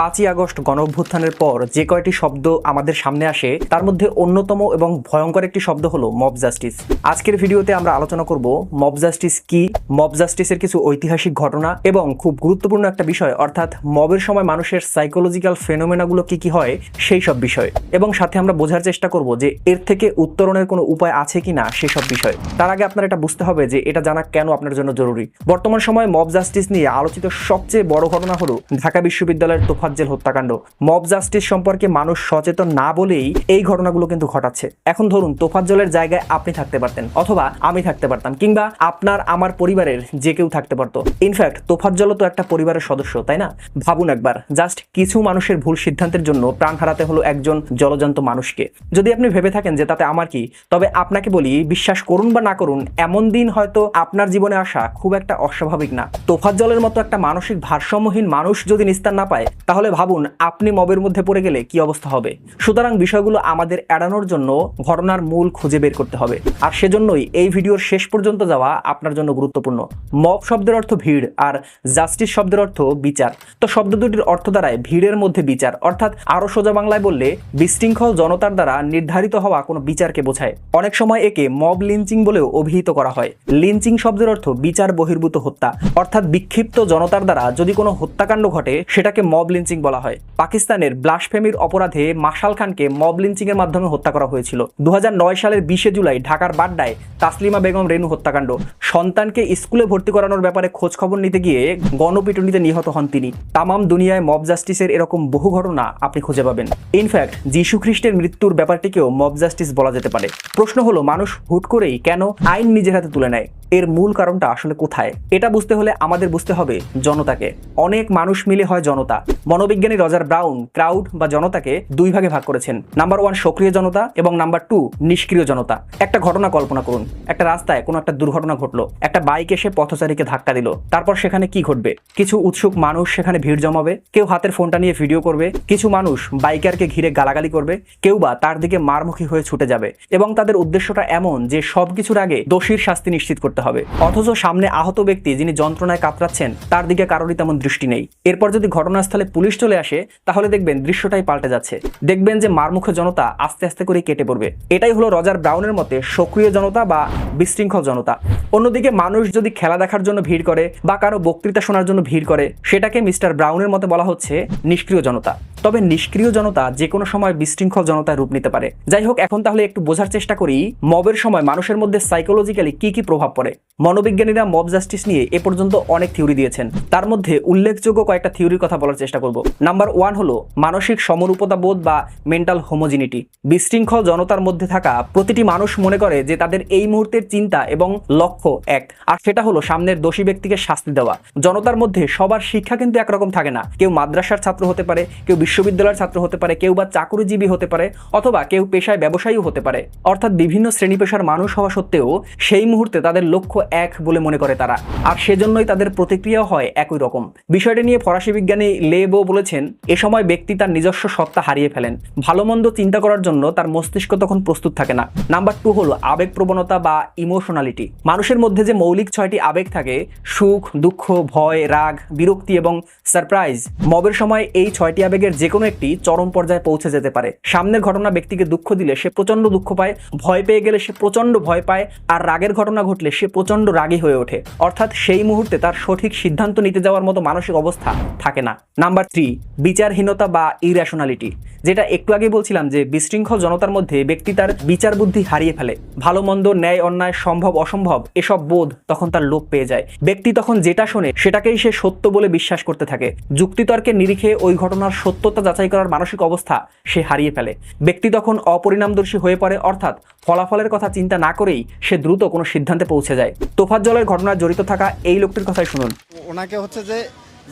পাঁচই আগস্ট গণ অভ্যুত্থানের পর যে কয়টি শব্দ আমাদের সামনে আসে, তার মধ্যে অন্যতম এবং ভয়ঙ্কর একটি শব্দ হলো মব জাস্টিস। আজকের ভিডিওতে আমরা আলোচনা করব মব জাস্টিস কি, মব জাস্টিসের কিছু ঐতিহাসিক ঘটনা এবং খুব গুরুত্বপূর্ণ একটা বিষয়, অর্থাৎ মবের সময় মানুষের সাইকোলজিক্যাল ফেনোমেনাগুলো কি কি হয় সেই সব বিষয়। এবং সাথে আমরা বোঝার চেষ্টা করব যে এর থেকে উত্তরণের কোনো উপায় আছে কি কিনা সেসব বিষয়। তার আগে আপনার এটা বুঝতে হবে যে এটা জানা কেন আপনার জন্য জরুরি। বর্তমান সময়ে মব জাস্টিস নিয়ে আলোচিত সবচেয়ে বড় ঘটনা হলো ঢাকা বিশ্ববিদ্যালয়ের তোফাজ্জেল হত্যাকাণ্ড। মব জাস্টিস সম্পর্কে মানুষ সচেতন না বলেই এই ঘটনাগুলো কিন্তু ঘটাচ্ছে। এখন ধরুন, তোফাজ্জলের জায়গায় আপনি থাকতে পারতেন অথবা আমি থাকতে পারতাম কিংবা আপনার, আমার পরিবারের যে কেউ থাকতে পারতো। ইনফ্যাক্ট তোফাজ্জলও তো একটা পরিবারের সদস্য, তাই না? ভাবুন একবার জাস্ট কিছু মানুষের ভুল সিদ্ধান্তের জন্য প্রাণ হারাতে হলো একজন জলজন্ত মানুষকে। যদি আপনি ভেবে থাকেন যে তাতে আমার কি, তবে আপনাকে বলি, বিশ্বাস করুন বা না করুন, এমন দিন হয়তো আপনার জীবনে আসা খুব একটা অস্বাভাবিক না। তোফাজ্জলের মতো একটা মানসিক ভারসাম্যহীন মানুষ যদি নিস্তার না পায় তাহলে ভাবুন, আপনি মবের মধ্যে পড়ে গেলে কি অবস্থা হবে? সুতরাং বিষয়গুলো আমাদের এড়ানোর জন্য ঘটনার মূল খুঁজে বের করতে হবে। আর সেজন্যই এই ভিডিওর শেষ পর্যন্ত যাওয়া আপনার জন্য গুরুত্বপূর্ণ। মব শব্দের অর্থ ভিড় আর জাস্টিস শব্দের অর্থ বিচার। তো শব্দ দুটির অর্থ দাঁড়ায় ভিড়ের মধ্যে বিচার, অর্থাৎ আরও সোজা বাংলায় বললে, বিশৃঙ্খল জনতার দ্বারা নির্ধারিত হওয়া কোনো বিচারকে বোঝায়। অনেক সময় একে মব লিঞ্চিং বলেও অভিহিত করা হয়। লিঞ্চিং শব্দের অর্থ বিচার বহির্ভূত হত্যা, অর্থাৎ বিক্ষিপ্ত জনতার দ্বারা যদি কোনো হত্যাকাণ্ড ঘটে, সেটাকে মব লিঞ্চিং বলা হয়। পাকিস্তানের ব্লাসফেমির অপরাধে মাশাল খানকে মব লিঞ্চিং এর মাধ্যমে হত্যা করা হয়েছিল। দু সালের বিশে জুলাই ঢাকার বাড্ডায় তাসলিমা বেগম, রেনু হত্যাকাণ্ড। সন্তানকে স্কুলে ভর্তি করানোর ব্যাপারে খোঁজ খবর নিতে গিয়ে গণপিটুনিতে নিহত হন তিনি। তামাম দুনিয়ায় মব জাস্টিসের এরকম বহু ঘটনা আপনি খুঁজে পাবেন। ইনফ্যাক্ট, যীশু খ্রিস্টের মৃত্যুর ব্যাপারটিকেও মব জাস্টিস বলা যেতে পারে। প্রশ্ন হলো, মানুষ হুট করেই কেন আইন নিজের হাতে তুলে নেয়? এর মূল কারণটা আসলে কোথায়? এটা বুঝতে হলে আমাদের বুঝতে হবে জনতাকে। অনেক মানুষ মিলে হয় জনতা। মনোবিজ্ঞানী রজার ব্রাউন ক্রাউড বা জনতাকে দুই ভাগে ভাগ করেছেন। নাম্বার ওয়ান সক্রিয় জনতা এবং নাম্বার টু নিষ্ক্রিয় জনতা। একটা ঘটনা কল্পনা করুন। একটা রাস্তায় কোনো একটা দুর্ঘটনা ঘটলো। একটা বাইক এসে পথচারীকে ধাক্কা দিল। তারপর সেখানে কি ঘটবে? কিছু উৎসুক মানুষ সেখানে ভিড় জমাবে। কেউ হাতের ফোনটা নিয়ে ভিডিও করবে। কিছু মানুষ বাইকারকে ঘিরে গালাগালি করবে। কেউ বা তার দিকে মারমুখী হয়ে ছুটে যাবে। এবং তাদের উদ্দেশ্যটা এমন যে সবকিছুর আগে দোষীর শাস্তি নিশ্চিত করতে হবে। অথচ সামনে আহত ব্যক্তি যিনি যন্ত্রণায় কাতরাচ্ছেন, তার দিকে কারোরই তেমন দৃষ্টি নেই। এরপর যদি ঘটনাস্থলে পুলিশ চলে আসে, তাহলে দেখবেন দৃশ্যটাই পাল্টে যাচ্ছে। দেখবেন যে মারমুখী জনতা আস্তে আস্তে করে কেটে পড়বে। এটাই হলো রজার ব্রাউনের মতে সক্রিয় জনতা বা বিশৃঙ্খল জনতা। অন্যদিকে মানুষ যদি খেলা দেখার জন্য ভিড় করে বা কারও বক্তৃতা শোনার জন্য ভিড় করে, সেটাকে মিস্টার ব্রাউনের মতে বলা হচ্ছে নিষ্ক্রিয় জনতা। তবে নিষ্ক্রিয় জনতা যে কোনো সময় বিশৃঙ্খল জনতায় রূপ নিতে পারে। যাই হোক, এখন তাহলে একটু বোঝার চেষ্টা করি, মবের সময় মানুষের মধ্যে সাইকোলজিক্যালি কি কি প্রভাব পড়ে? মনোবিজ্ঞানীরা মব জাস্টিস নিয়ে এ পর্যন্ত অনেক থিওরি দিয়েছেন। তার মধ্যে উল্লেখযোগ্য কয়েকটা থিওরির কথা বলার চেষ্টা করব। নাম্বার ওয়ান হলো মানসিক সমরূপতা বোধ বা মেন্টাল হোমোজিনিটি। বিশৃঙ্খল জনতার মধ্যে থাকা প্রতিটি মানুষ মনে করে যে তাদের এই মুহূর্তের চিন্তা এবং লক্ষ্য এক। আর সেটা হলো সামনের দোষী ব্যক্তিকে শাস্তি দেওয়া। জনতার মধ্যে সবার শিক্ষা কিন্তু একরকম থাকে না। কেউ মাদ্রাসার ছাত্র হতে পারে, কেউ বিশ্ববিদ্যালয়ের ছাত্র হতে পারে, কেউ বা চাকুরিজীবী হতে পারে অথবা কেউ পেশায় ব্যবসায়ীও হতে পারে। অর্থাৎ বিভিন্ন শ্রেণি পেশার মানুষ হওয়া সত্ত্বেও সেই মুহূর্তে তাদের লক্ষ্য এক বলে মনে করে তারা। আর সেজন্যই তাদের প্রতিক্রিয়া হয় একই রকম। বিষয়টি নিয়ে ফরাসি বিজ্ঞানী লেবো বলেছেন, এ সময় ব্যক্তি তার নিজস্ব সত্তা হারিয়ে ফেলেন। ভালো মন্দ চিন্তা করার জন্য তার মস্তিষ্ক তখন প্রস্তুত থাকে না। নাম্বার টু হলো আবেগ প্রবণতা বা ইমোশনালিটি। মানুষের মধ্যে যে মৌলিক ছয়টি আবেগ থাকে, সুখ, দুঃখ, ভয়, রাগ, বিরক্তি এবং সারপ্রাইজ মবের সময় এই ছয়টি আবেগের যে কোনো একটি চরম পর্যায়ে পৌঁছে যেতে পারে। সামনের ঘটনা ব্যক্তিকে দুঃখ দিলে সে প্রচণ্ড দুঃখ পায়, ভয় পেয়ে গেলে সে প্রচণ্ড ভয় পায়, আর রাগের ঘটনা ঘটলে সে প্রচণ্ড রাগী হয়ে ওঠে। অর্থাৎ সেই মুহূর্তে তার সঠিক সিদ্ধান্ত নিতে যাওয়ার মতো মানসিক অবস্থা থাকে না। নাম্বার থ্রি, বিচারহীনতা বা ইরেশনালিটি যেটা একটু আগে বলছিলাম যে বিশৃঙ্খল জনতার মধ্যে ব্যক্তি তার বিচার বুদ্ধি হারিয়ে ফেলে। ভালো মন্দ, ন্যায়, অন্যায়, সম্ভব, অসম্ভব, এসব বোধ তখন তার লোপ পেয়ে যায়। ব্যক্তি তখন যেটা শোনে সেটাকেই সে সত্য বলে বিশ্বাস করতে থাকে। যুক্তিতর্কের নিরিখে ওই ঘটনার সত্যতা যাচাই করার মানসিক অবস্থা সে হারিয়ে ফেলে। ব্যক্তি তখন অপরিণামদর্শী হয়ে পড়ে, অর্থাৎ ফলাফলের কথা চিন্তা না করেই সে দ্রুত কোনো সিদ্ধান্তে পৌঁছে যায়। তোফাজ্জলের ঘটনায় জড়িত থাকা এই লোকটির কথাই শুনুন। ওনাকে হচ্ছে যে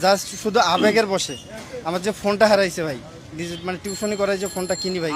জাস্ট শুধু আবেগের বসে। আমার যে ফোনটা হারাইছে ভাই। মানে টিউশনি করাই যে ফোনটা কিনি ভাই।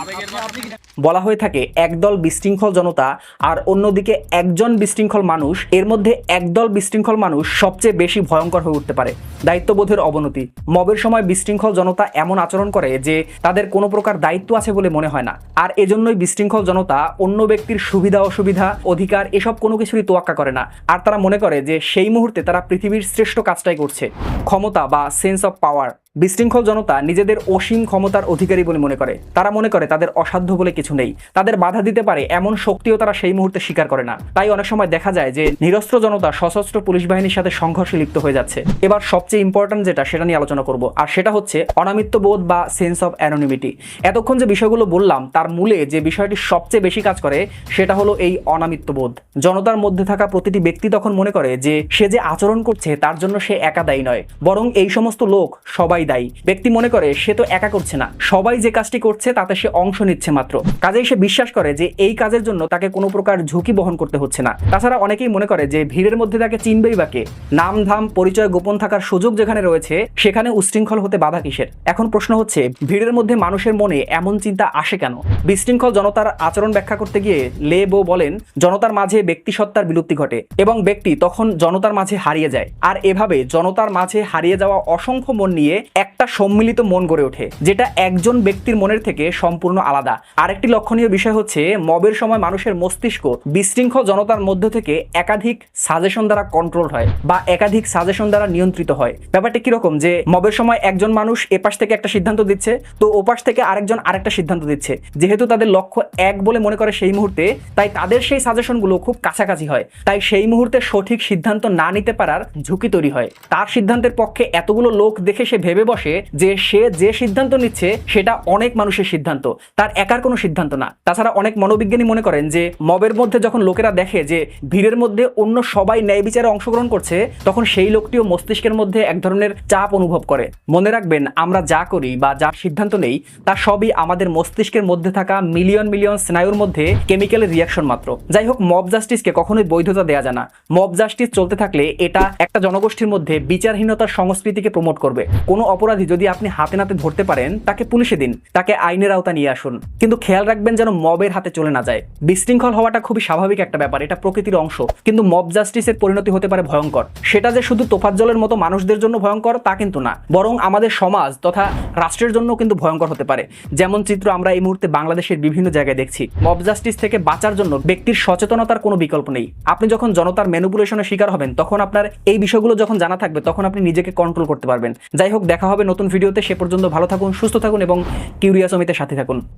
বলা হয়ে থাকে একদল বিশৃঙ্খল জনতা আর অন্যদিকে একজন বিশৃঙ্খল মানুষ এর মধ্যে একদল বিশৃঙ্খল মানুষ সবচেয়ে বেশি ভয়ঙ্কর হয়ে উঠতে পারে। দায়িত্ববোধের অবনতি। মবের সময় বিশৃঙ্খল জনতা এমন আচরণ করে যে তাদের কোনো প্রকার দায়িত্ব আছে বলে মনে হয় না। আর এজন্যই বিশৃঙ্খল জনতা অন্য ব্যক্তির সুবিধা অসুবিধা অধিকার এসব কোনো কিছুরই তোয়াক্কা করে না। আর তারা মনে করে যে সেই মুহূর্তে তারা পৃথিবীর শ্রেষ্ঠ কাজটাই করছে। ক্ষমতা বা সেন্স অফ পাওয়ার বিশৃঙ্খল জনতা নিজেদের অসীম ক্ষমতার অধিকারী বলে মনে করে। তারা মনে করে তাদের অসাধ্য বলে কিছু নেই। তাদের বাধা দিতে পারে এমন শক্তিও তারা সেই মুহূর্তে স্বীকার করে না। তাই অনেক সময় দেখা যায় যে নিরস্ত্র জনতা সশস্ত্র পুলিশ বাহিনীর সাথে সংঘর্ষে লিপ্ত হয়ে যাচ্ছে। এবার সবচেয়ে ইম্পর্ট্যান্ট যেটা, সেটা নিয়ে আলোচনা করব। আর সেটা হচ্ছে অনামিত্ব বোধ বা সেন্স অফ অ্যানোনিমিটি এতক্ষণ যে বিষয়গুলো বললাম, তার মূলে যে বিষয়টি সবচেয়ে বেশি কাজ করে, সেটা হলো এই অনামিত্ব বোধ। জনতার মধ্যে থাকা প্রতিটি ব্যক্তি তখন মনে করে যে, সে যে আচরণ করছে, তার জন্য সে একা দায়ী নয়। বরং এই সমস্ত লোক সবাই দায়ী। ব্যক্তি মনে করে, সে তো একা করছে না। সবাই যে কাজটি করছে, তাতে সে অংশ নিচ্ছে মাত্র। কাজেই সে বিশ্বাস করে যে এই কাজের জন্য তাকে কোনো প্রকার ঝুঁকি বহন করতে হচ্ছে না। তাছাড়া অনেকেই মনে করে যে ভিড়ের মধ্যে তাকে চিনবেই বা কে। নাম, ধাম, পরিচয়, গোপন থাকার সুযোগ যেখানে রয়েছে, সেখানে উশৃঙ্খল হতে বাধা কিসের? এখন প্রশ্ন হচ্ছে, ভিড়ের মধ্যে মানুষের মনে এমন চিন্তা আসে কেন? বিশৃঙ্খল জনতার আচরণ ব্যাখ্যা করতে গিয়ে লে বো বলেন, জনতার মাঝে ব্যক্তিসত্তার বিলুপ্তি ঘটে এবং ব্যক্তি তখন জনতার মাঝে হারিয়ে যায়। আর এভাবে জনতার মাঝে হারিয়ে যাওয়া অসংখ্য মন নিয়ে একটা সম্মিলিত মন গড়ে ওঠে, যেটা একজন ব্যক্তির মনের থেকে সম্পূর্ণ আলাদা। আরেকটি লক্ষণীয় বিষয় হচ্ছে, মবের সময় মানুষের মস্তিষ্ক বিশৃঙ্খল জনতার মধ্য থেকে একাধিক সাজেশন দ্বারা কন্ট্রোল হয় বা একাধিক সাজেশন দ্বারা নিয়ন্ত্রিত হয়। ব্যাপারটা কীরকম যে, মবের সময় একজন মানুষ এপাশ থেকে একটা সিদ্ধান্ত দিচ্ছে, তো ওপাশ থেকে আরেকজন আরেকটা সিদ্ধান্ত দিচ্ছে। যেহেতু তাদের লক্ষ্য এক বলে মনে করে সেই মুহূর্তে, তাই তাদের সেই সাজেশনগুলো খুব কাছাকাছি হয়। তাই সেই মুহূর্তে সঠিক সিদ্ধান্ত না নিতে পারার ঝুঁকি তৈরি হয়। তার সিদ্ধান্তের পক্ষে এতগুলো লোক দেখে সে ভেবে বসে যে সে যে সিদ্ধান্ত নিচ্ছে, সেটা অনেক মানুষের সিদ্ধান্ত। তার একার কোনো সিদ্ধান্ত না। তাছাড়া অনেক মনোবিজ্ঞানী মনে করেন যে, মবের মধ্যে যখন লোকেরা দেখে যে ভিড়ের মধ্যে অন্য সবাই ন্যায় বিচারে অংশগ্রহণ করছে, তখন সেই লোকটিও মস্তিষ্কের মধ্যে এক ধরনের চাপ অনুভব করে। মনে রাখবেন, আমরা যা করি বা যা সিদ্ধান্ত নেই, তা সবই আমাদের মস্তিষ্কের মধ্যে থাকা মিলিয়ন মিলিয়ন স্নায়ুর মধ্যে কেমিক্যালের রিয়াকশন মাত্র। যাই হোক, মব জাস্টিসকে কখনোই বৈধতা দেওয়া যায় না। মব জাস্টিস চলতে থাকলে এটা একটা জনগোষ্ঠীর মধ্যে বিচারহীনতার সংস্কৃতিকে প্রমোট করবে। কোনো অপরাধী যদি আপনি হাতে নাতে ধরতে পারেন, তাকে পুলিশে দিন, তাকে আইনের আওতা নিয়ে আসুন। কিন্তু খেয়াল রাখবেন যেন মবের হাতে চলে না যায়। বিশৃঙ্খল হওয়াটা খুবই স্বাভাবিক একটা ব্যাপার, এটা প্রকৃতির অংশ। কিন্তু মব জাস্টিসের পরিণতি হতে পারে ভয়ঙ্কর। সেটা যে শুধু তোফাজ্জলের মতো মানুষদের জন্য ভয়ঙ্কর, তা কিন্তু না। বরং আমাদের সমাজ তথা রাষ্ট্রের জন্য কিন্তু ভয়ঙ্কর হতে পারে। যেমন চিত্র আমরা এই মুহূর্তে বাংলাদেশের বিভিন্ন জায়গায় দেখছি। মব জাস্টিস থেকে বাঁচার জন্য ব্যক্তির সচেতনতার কোনো বিকল্প নেই। আপনি যখন জনতার ম্যানুপুলেশনের শিকার হবেন, তখন আপনার এই বিষয়গুলো যখন জানা থাকবে, তখন আপনি নিজেকে কন্ট্রোল করতে পারবেন। যাই হোক, দেখা হবে নতুন ভিডিওতে সে পর্যন্ত ভালো থাকুন সুস্থ থাকুন এবং কিউরিয়াসমিতে সাথে থাকুন।